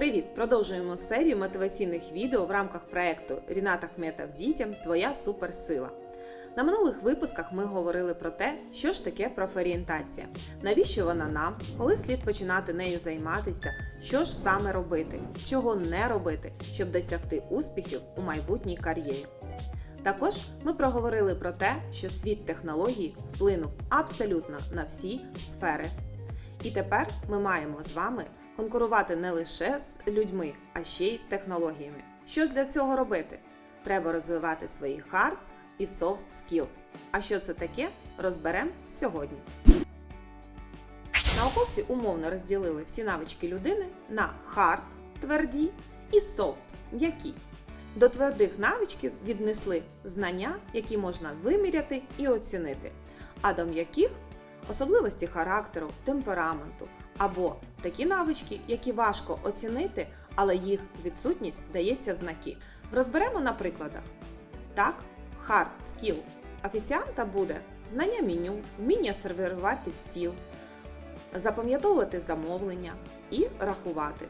Привіт! Продовжуємо серію мотиваційних відео в рамках проекту Ріната Хметов дітям Твоя суперсила. На минулих випусках ми говорили про те, що ж таке профорієнтація, навіщо вона нам, коли слід починати нею займатися, що ж саме робити, чого не робити, щоб досягти успіхів у майбутній кар'єрі. Також ми проговорили про те, що світ технологій вплинув абсолютно на всі сфери. І тепер ми маємо з вами конкурувати не лише з людьми, а ще й з технологіями. Що ж для цього робити? Треба розвивати свої hard і soft skills. А що це таке, розберемо сьогодні. Науковці умовно розділили всі навички людини на hard – тверді і soft – м'які. До твердих навичків віднесли знання, які можна виміряти і оцінити, а до м'яких особливості характеру, темпераменту або такі навички, які важко оцінити, але їх відсутність дається в знаки. Розберемо на прикладах. Так, hard skill офіціанта буде знання меню, вміння сервірувати стіл, запам'ятовувати замовлення і рахувати.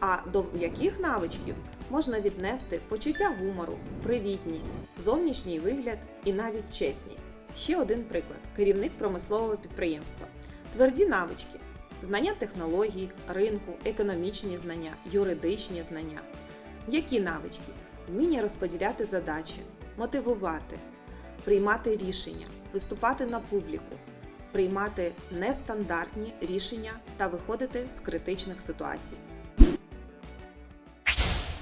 А до м'яких навичків можна віднести почуття гумору, привітність, зовнішній вигляд і навіть чесність. Ще один приклад: керівник промислового підприємства. Тверді навички, знання технологій, ринку, економічні знання, юридичні знання. М'які навички, вміння розподіляти задачі, мотивувати, приймати рішення, виступати на публіку, приймати нестандартні рішення та виходити з критичних ситуацій.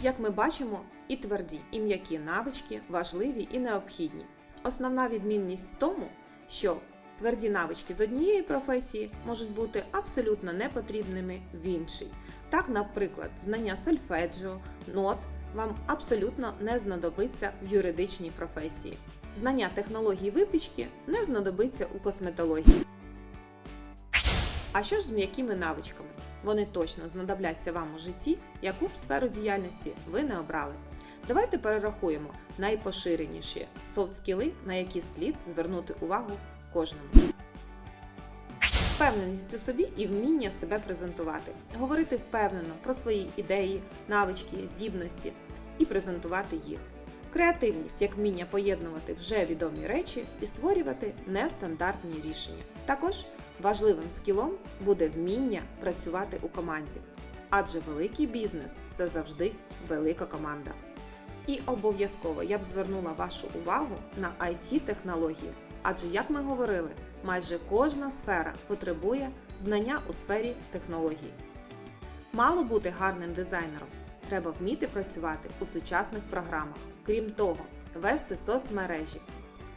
Як ми бачимо, і тверді, і м'які навички важливі і необхідні. Основна відмінність в тому, що тверді навички з однієї професії можуть бути абсолютно непотрібними в іншій. Так, наприклад, знання сольфеджіо, нот вам абсолютно не знадобиться в юридичній професії. Знання технологій випічки не знадобиться у косметології. А що ж з м'якими навичками? Вони точно знадобляться вам у житті, яку б сферу діяльності ви не обрали. Давайте перерахуємо найпоширеніші софт-скіли, на які слід звернути увагу кожному. Впевненість у собі і вміння себе презентувати, говорити впевнено про свої ідеї, навички, здібності і презентувати їх. Креативність як вміння поєднувати вже відомі речі і створювати нестандартні рішення. Також важливим скілом буде вміння працювати у команді, адже великий бізнес це завжди велика команда. І обов'язково я б звернула вашу увагу на it технології адже, як ми говорили, майже кожна сфера потребує знання у сфері технологій. Мало бути гарним дизайнером, треба вміти працювати у сучасних програмах. Крім того, вести соцмережі,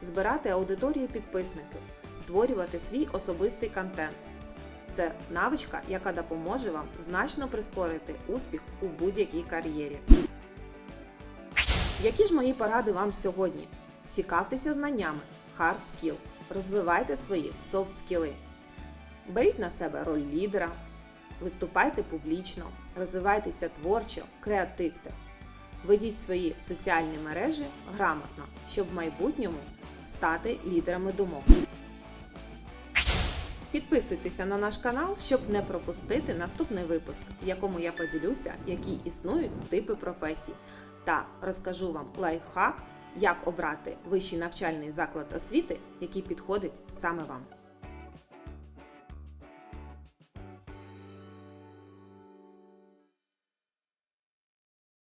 збирати аудиторію підписників, створювати свій особистий контент. Це навичка, яка допоможе вам значно прискорити успіх у будь-якій кар'єрі. Які ж мої поради вам сьогодні? Цікавтеся знаннями, hard skill, розвивайте свої soft скіли. Беріть на себе роль лідера, виступайте публічно, розвивайтеся творчо, креативте. Ведіть свої соціальні мережі грамотно, щоб в майбутньому стати лідерами думок. Підписуйтеся на наш канал, щоб не пропустити наступний випуск, в якому я поділюся, які існують типи професій, та розкажу вам лайфхак, як обрати вищий навчальний заклад освіти, який підходить саме вам.